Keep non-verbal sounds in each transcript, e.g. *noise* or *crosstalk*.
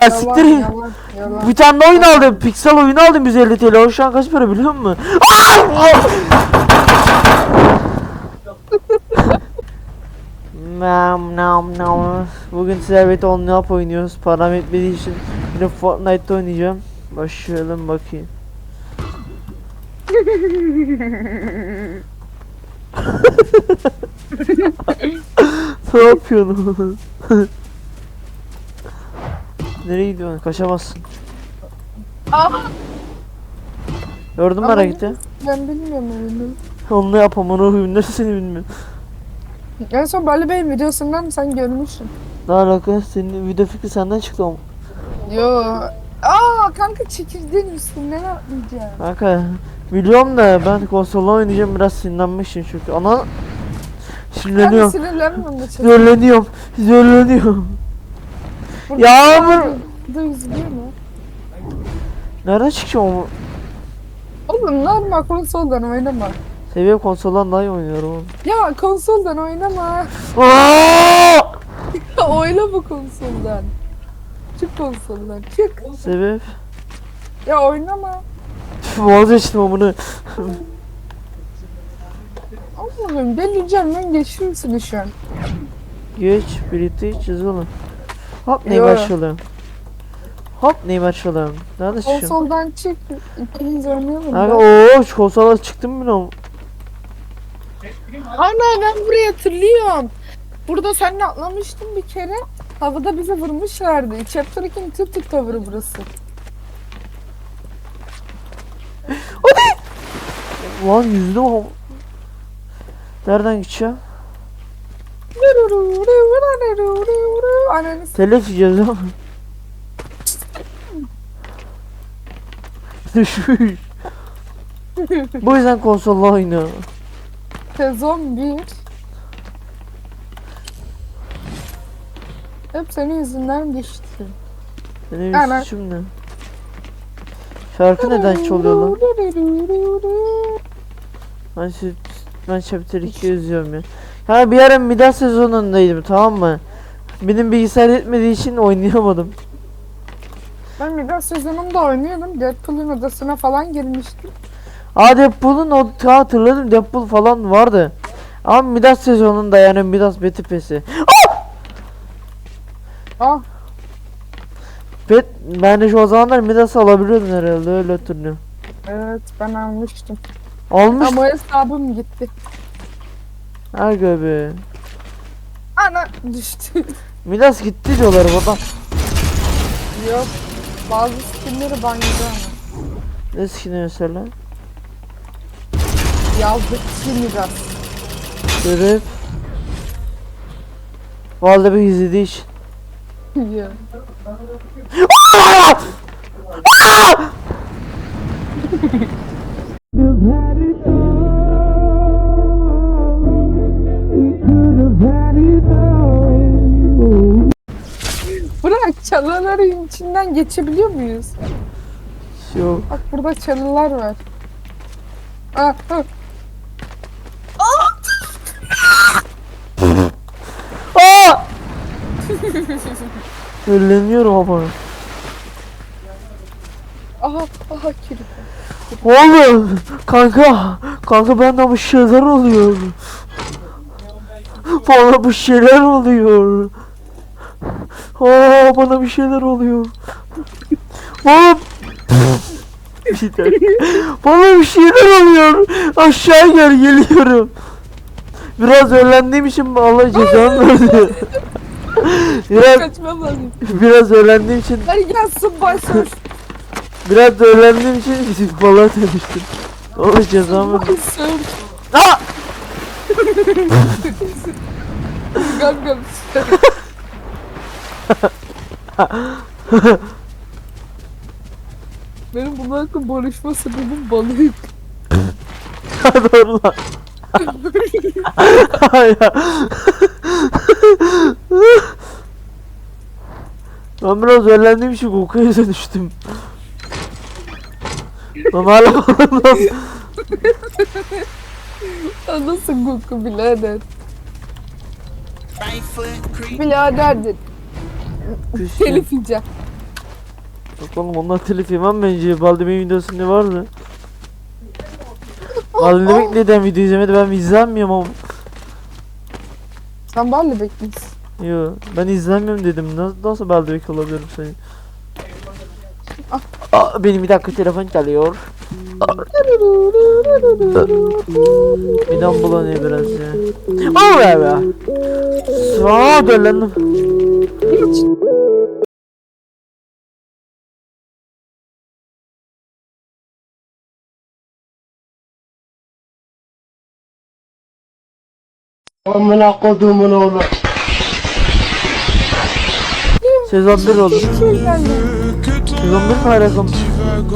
Ya siktir yalan, yalan. Bir tane de oyun aldım. Pixel oyunu aldım 150 TL. O şu an kaç para biliyor musun? Nam nam nam. Bugün birlikte only up oynuyoruz. Param etmediği için yine Fortnite'da oynayacağım. Başlayalım bakayım. *laughs* *laughs* ne yapıyorsun? *laughs* Nereye gidiyorsun? Kaçamazsın. Aa, Gördün mü Ama- hareketi? ben bilmiyorum oyunu. *laughs* Onu yapamam onu huyum seni bilmiyorum. En son Bali Bey'in videosundan sen görmüşsün. Ne alaka? Senin video fikri senden çıktı ama. Yo. Aa kanka çekirdeğin üstünden atlayacağım. Kanka biliyorum da ben konsola oynayacağım biraz sinirlenmişim çünkü. Ana Kanka sinirleniyorum. onda çek. Sinirleniyorum. Sinirleniyorum. Burada Yağmur. Burada üzülüyor mu? Nereden çıkacağım ama? Oğlum normal konsoldan oynama. Seviye konsoldan daha iyi oynuyorum oğlum. Ya konsoldan oynama. *laughs* Oyna bu konsoldan. Çık konsoldan çık. Sebep? Ya oynama. Vazgeçtim amını. Oğlum delireceğim ben geçiyorsun şu an. Geç birlikte içeceğiz oğlum. Hop neyi Yo. başlayalım. Hop neyi başlayalım. Nerede çıkacağım? Konsoldan çık. İkimiz oynayalım. Kanka ben. ooo şu konsola çıktım bile ama. Ana ben buraya hatırlıyorum. Burada seninle atlamıştım bir kere. Havada bizi vurmuşlardı. Chapter 2'nin tık tık tavırı burası. Lan yüzdüm ama. Nereden gideceğim? Ananı Telef yiyeceğiz ama. Düşmüş. Bu yüzden konsolla oynuyorum. sezon 1. Hep senin yüzünden geçti. Benim Hemen. suçum ne? Şarkı neden çalıyor lan? Ben, ben chapter 2 yazıyorum ya. Ha bir ara Midas sezonundaydım tamam mı? Benim bilgisayar yetmediği için oynayamadım. Ben Midas sezonunda oynuyordum. Deadpool'un odasına falan girmiştim. Aa Deadpool'un o ta hatırladım Deadpool falan vardı. Ama Midas sezonunda yani Midas Betty Pesi. Ah Bet ben de şu o zamanlar Midas alabiliyordum herhalde öyle hatırlıyorum. evet ben almıştım. Almış. Ama hesabım gitti. Aga be. Ana düştü. *laughs* Midas gitti diyorlar baba. Yok. Bazı skinleri banyoda ama. Ne skin'i mesela? Yazdık Midas. Sebep. Vallahi bir izlediği için. Ya. Bırak çalıların içinden geçebiliyor muyuz? Yok. Bak burada çalılar var. Ah, ah. Aa! Söyleniyorum *laughs* ama. Aha, aha kilit. Oğlum kanka kanka benden bu şeyler oluyor. Bana bu şeyler oluyor. Aa bana bir şeyler oluyor. Oğlum. bir dakika. Bana bir şeyler oluyor. Aşağı gel geliyorum. Biraz öğrendiğim için Allah cezanı *laughs* verdi. biraz biraz öğrendiğim için Hadi gel Subway Surf. biraz öğrendiğim için *laughs* balığa dönüştüm. Allah cezamı verdi. Aa! *laughs* Gel gel. Benim hakkında barışma sebebim balık. Doğru lan. ben biraz öğrendiğim için kokuya dönüştüm. Lan hala. Ya Nasıl koku birader? Biraderdir. Küstüm. Telif yiyeceğim. Yok oğlum onlar telif yemem bence. Baldimin videosunda vardı. Baldimin neden video izlemedi ben izlenmiyorum ama. Sen Balli bekliyorsun. Yo ben izlenmiyorum dedim. Nasıl, nasıl Baldivik olabilirim senin? Aa, benim bir dakika telefon çalıyor. Midem bulanıyor biraz ya. Oh be be. Sonra dölendim. Hiç. Amına kodumun oğlu. Sezon 1 oldu. Sezon 1 mi alakam?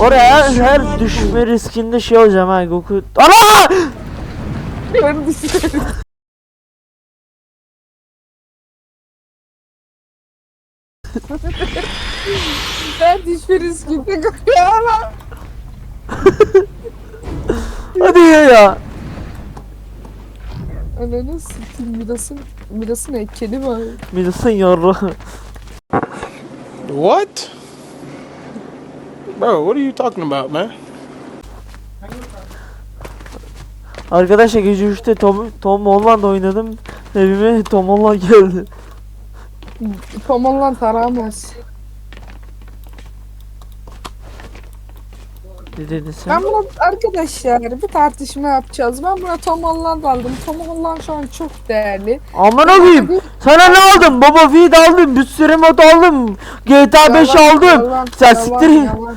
Oraya her, her düşme riskinde şey olacağım ha Goku. Ana! Ben ben düşme riskinde koyamam. Hadi ya ya. Ananı sikeyim Midas'ın Midas'ın heykeli var. Midasın yarra. What? Bro, what are you talking about, man? Arkadaşlar gece 3'te Tom, Tom Holland oynadım. Evime Tom Holland geldi. Tomallan taramaz. Ne dedin sen? Ben buna arkadaşlar bir tartışma yapacağız. Ben buna Tom Holland aldım. Tom Holland şu an çok değerli. Aman koyayım. Sana ne aldım? Baba Feed aldım. Bir sürü mod aldım. GTA 5 Yalan, aldım. yalan, Sen yalan, siktir. yalan.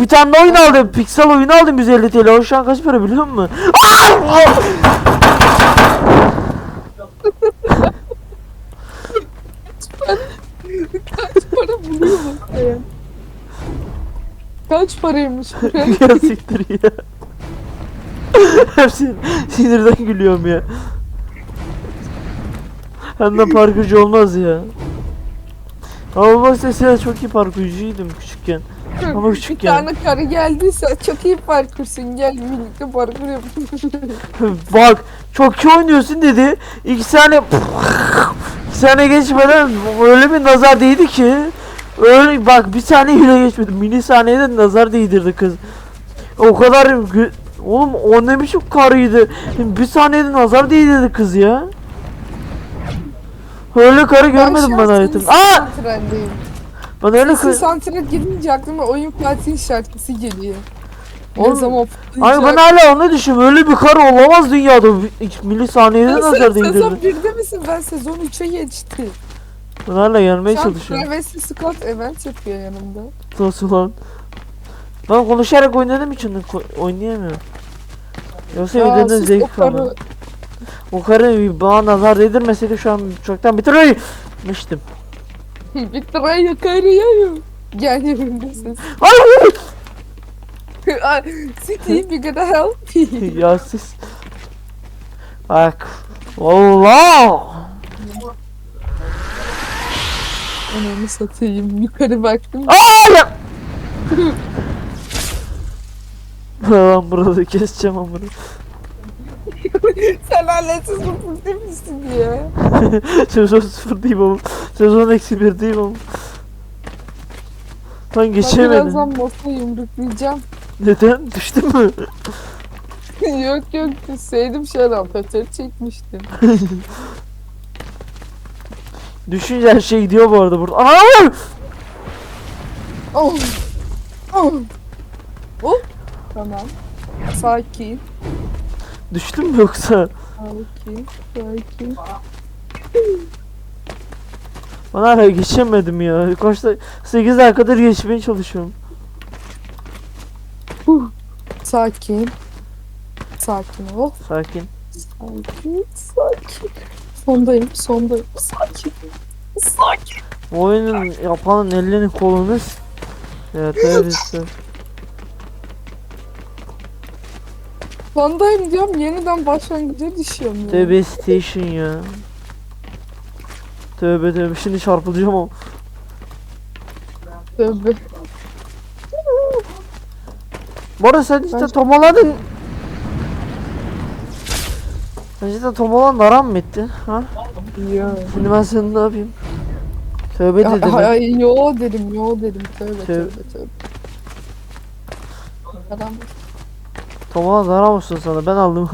Bir tane de oyun aldım. Pixel oyunu aldım 150 TL. O şu an kaç para biliyor musun? Kaç para buluyor bu? Kaç paraymış *laughs* ya? siktir ya. Hepsi sinirden gülüyorum ya. Hem de parkurcu olmaz ya. Ama bak sen çok iyi parkurcuydum küçükken. Ama Bir küçükken. tane karı geldiyse çok iyi parkursun gel birlikte parkur yapalım. *laughs* Bak çok iyi oynuyorsun dedi. İki saniye iki saniye geçmeden öyle bir nazar değdi ki öyle bak bir saniye bile geçmedi. Mini saniyede nazar değdirdi kız. O kadar gü- oğlum o ne biçim karıydı. Bir saniyede nazar değdirdi kız ya. Öyle karı görmedim ben hayatımda. Aa! Trendeyim. Ben öyle kız. santre gidince aklıma oyun Fatih şarkısı geliyor. Oğlum, zaman Ay ben hala onu düşünüyorum. Öyle bir karı olamaz dünyada. Milisaniyede nazar sezon değdirdi. 1'de misin? Ben sezon 3'e geçtim. Ben hala gelmeye Şu an çalışıyorum. Travis Scott event yapıyor yanımda. Nasıl lan? Ben konuşarak oynadığım için oynayamıyorum. Yoksa videonun zevk falan. O karı bana nazar değdirmeseydi şu an çoktan bitirmiştim. Tray yakarıyor. Gel yerinde ses. Ay! City bir gonna help me. ya siz. Bak. Allah! Ananı satayım. Yukarı baktım. Aa! Lan burada keseceğim amına. *laughs* Sen halletsiz mutlu değil misin ya? Sezon 0 değil oğlum. Sezon eksi 1 değil oğlum. Lan Ben geçemedim. birazdan masaya yumruklayacağım. Neden? Düştün mü? *laughs* yok yok sevdim şöyle ampatör çekmiştim. *laughs* Düşünce her şey gidiyor bu arada burada. Aa! Oh. Oh. Oh. Tamam. Sakin. Düştün mü yoksa? Sakin. Sakin. Ben hala geçemedim ya. Kaçta 8 dakikadır geçmeye çalışıyorum. Sakin. Sakin ol. Sakin. Sakin. Sakin. Sondayım. Sondayım. Sakin. Sakin. Bu oyunun yapanın elini kolunu s- Ya Sondayım diyorum yeniden başlangıca düşüyorum ya. Tövbe station ya. Tövbe tövbe şimdi çarpılacağım ama. Tövbe. Bu arada sen işte Ben- Tom Holland'ın Sen cidden Tom Holland aran mı etti? Ha? Ya. Şimdi ben seni ne yapayım? Tövbe Ya, dedim. ay, yo dedim yo dedim tövbe Tövbe. tövbe tövbe. Adam. Tamam zarar olsun sana ben aldım.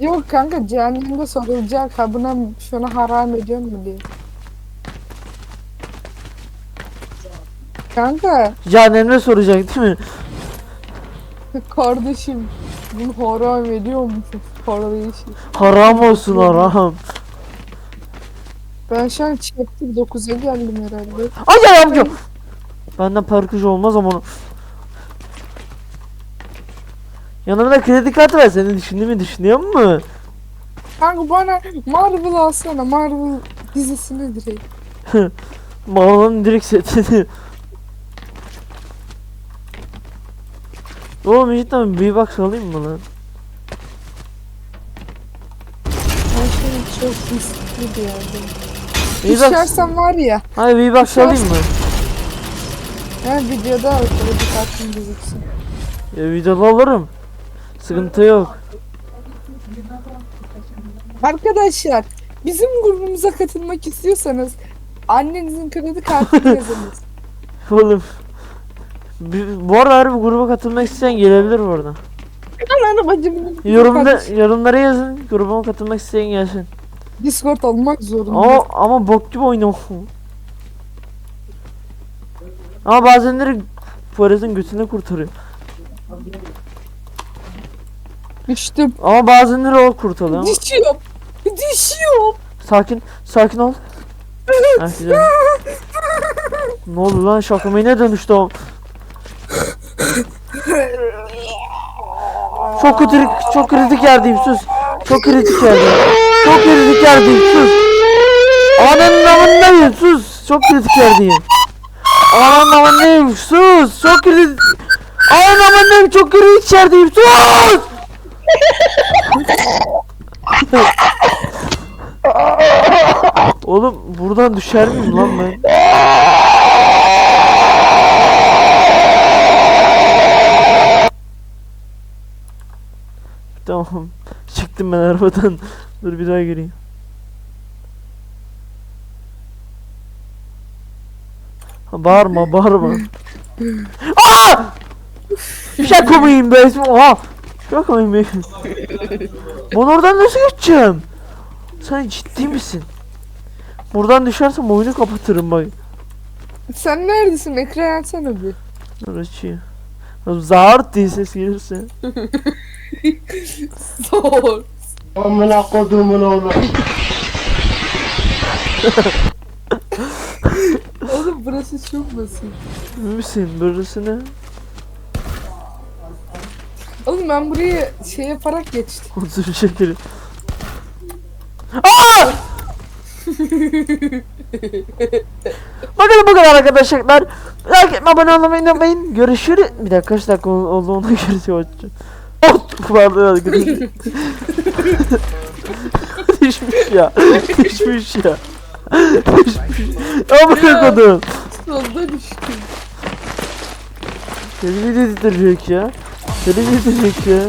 Yok kanka cehennemde sorulacak ha buna şunu haram ediyor mu diye. Kanka Cehennemde soracak değil mi? *laughs* kardeşim bunu haram ediyor musun? Kardeşim. Haram olsun haram. Ben şu an chapter 9'a geldim herhalde. Ay ay amca. Benden parkıcı olmaz ama onu. Yanımda kredi kartı var. Senin düşündüğümü düşünüyor mu? Kanka bana Marvel alsana Marvel dizisini direkt. *laughs* Mağlanın direkt setini. Oğlum cidden bir box alayım mı lan? Şu an çok riskli bir yerdeyim. Bir box. Düşersem var ya. Hayır bir box alayım mı? Ha videoda kredi kartın gözüksün. Ya videoda alırım. Sıkıntı yok. Arkadaşlar bizim grubumuza katılmak istiyorsanız annenizin kredi kartını yazınız. *laughs* Oğlum. Bir- Bu arada harbi gruba katılmak isteyen gelebilir bu arada. Ananı bacımın Yorumda, yorumlara yazın. Grubuma katılmak isteyen gelsin. Discord olmak zorunda. Ama, ama bok gibi oynuyor. Ama bazenleri Poyraz'ın götünü kurtarıyor. Düştüm. Ama bazenleri o kurtarıyor. ama- Düşüyorum. Düşüyorum. Sakin, sakin ol. Ha, güzel. ne oldu lan şakama yine dönüştü o. Çok kötü, çok kritik yerdeyim sus. Çok kritik yerdeyim. Çok kritik yerdeyim sus. Ananın amındayım sus. Çok kritik yerdeyim. Ananın amındayım sus. Çok kritik. Ananın amındayım çok kritik yerdeyim sus. Oğlum buradan düşer miyim lan ben? Tamam. Çıktım ben arabadan. Dur bir daha gireyim. Ha, bağırma bağırma. Aa! Bir şey komayım be. Oha! Komayım be. Ben oradan nasıl geçeceğim? Sen ciddi misin? Buradan düşersem oyunu kapatırım bak. Sen neredesin? Ekran açsana bir. Dur açayım. Zart diye ses gelirse. Zor. Amına kodumun oğlu. Oğlum burası çok basit. Misin? Burası ne? Oğlum ben burayı şey yaparak geçtim. Kutu şekeri. Aa! Bakalım bu kadar arkadaşlar. Like etme abone olmayı unutmayın. Görüşürüz. Bir dakika kaç dakika ol- oldu ona göre. Oh! Pardon arkadaşlar. *laughs* Düşmüş ya. Düşmüş ya. Düşmüş. Amına kodum. Solda düştüm. Seni mi dedirtecek ya? Seni mi dedirtecek ya?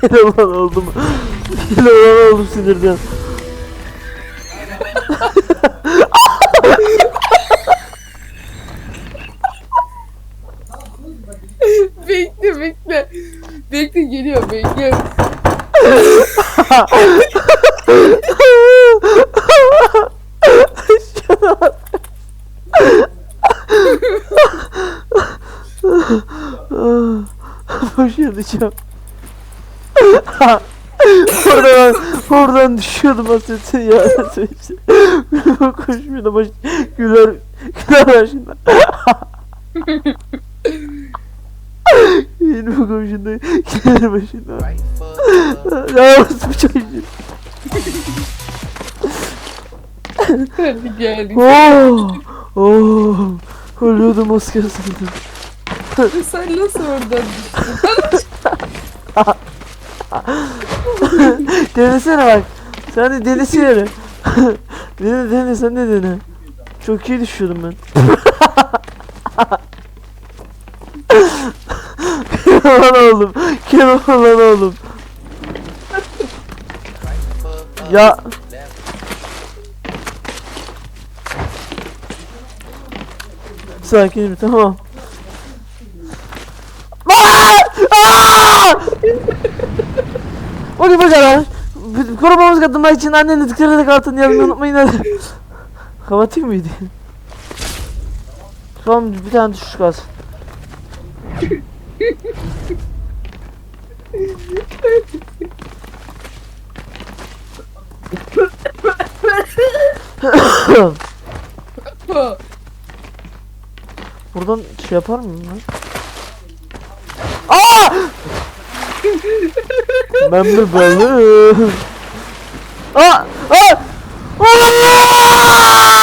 Keloğlan oldum. Keloğlan oldum sinirden. bekle bekle. Bekle geliyor bekle. *laughs* Boş yapacağım. *laughs* oradan, oradan düşüyordum asetin ya. *laughs* Koşmuyordu baş... Güler... Güler başında. *laughs* Benim komşunda güler başında. Ya bu çocuğu. Hadi geldik. Oh! Oh! Ölüyordum az kalsın. Sen nasıl oradan düştün? *laughs* Denesene bak. Sen de denesene. *laughs* dene dene sen de dene. Çok iyi düşüyordum ben. Kenan oğlum. Kenan oğlum. Ya Sakinim tamam. Aa! Aa! Ne bacalar? Korumamız katılmak için annenin dikkat edin kartını yazmayı unutmayın hadi. Kapatayım mıydı? Son bir tane düşüş kalsın. *laughs* Buradan şey yapar mıyım lan? Aa! Ben bir balığım. Aa! Aa! Aa!